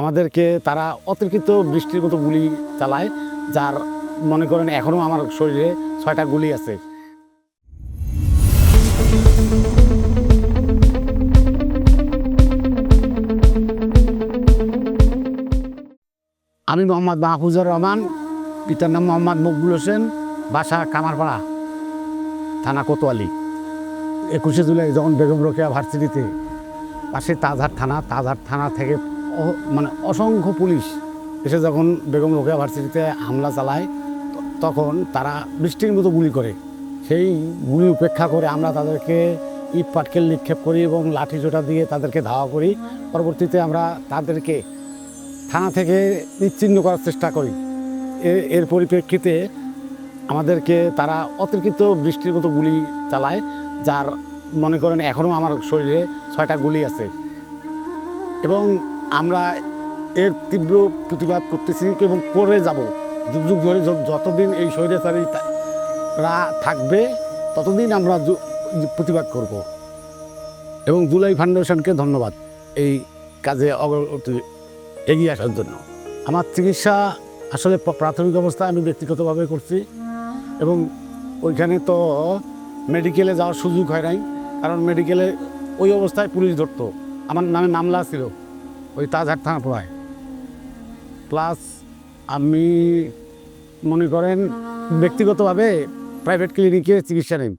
আমাদেরকে তারা অতিরিক্ত বৃষ্টির মতো গুলি চালায়, যার মনে করেন এখনও আমার শরীরে ছয়টা গুলি আছে। আমি মোহাম্মদ মাহফুজুর রহমান, পিতার নাম মোহাম্মদ মকবুল হোসেন, বাসা কামারপাড়া, থানা কোতোয়ালি। একুশে জুলাই যখন বেগম রোকেয়া ভার্সিটিতে, পাশে তাজহাট থানা তাজহাট থানা থেকে মানে অসংখ্য পুলিশ এসে যখন বেগম রোকেয়া ভার্সিটিতে হামলা চালায়, তখন তারা বৃষ্টির মতো গুলি করে। সেই গুলি উপেক্ষা করে আমরা তাদেরকে ইট পাটকেল নিক্ষেপ করি এবং লাঠি জোটা দিয়ে তাদেরকে ধাওয়া করি। পরবর্তীতে আমরা তাদেরকে থানা থেকে বিচ্ছিন্ন করার চেষ্টা করি। এর পরিপ্রেক্ষিতে আমাদেরকে তারা অতিরিক্ত বৃষ্টির মতো গুলি চালায়, যার মনে করেন এখনও আমার শরীরে ছয়টা গুলি আছে। এবং আমরা এর তীব্র প্রতিবাদ করতেছি এবং করে যাব। যুগ যুগ ধরে যতদিন এই স্বৈরাচারীরা থাকবে, ততদিন আমরা প্রতিবাদ করব। এবং জুলাই ফাউন্ডেশনকে ধন্যবাদ এই কাজে অগ্রগতি এগিয়ে আসার জন্য। আমার চিকিৎসা আসলে প্রাথমিক অবস্থায় আমি ব্যক্তিগতভাবে করছি এবং ওইখানে তো মেডিকেলে যাওয়ার সুযোগ হয় নাই, কারণ মেডিকেলে ওই অবস্থায় পুলিশ ধরতো। আমার নামে মামলা ছিল। ওই তাজহাট থানা পড়ায় প্লাস আমি মনে করেন ব্যক্তিগতভাবে প্রাইভেট ক্লিনিকে চিকিৎসা নেই।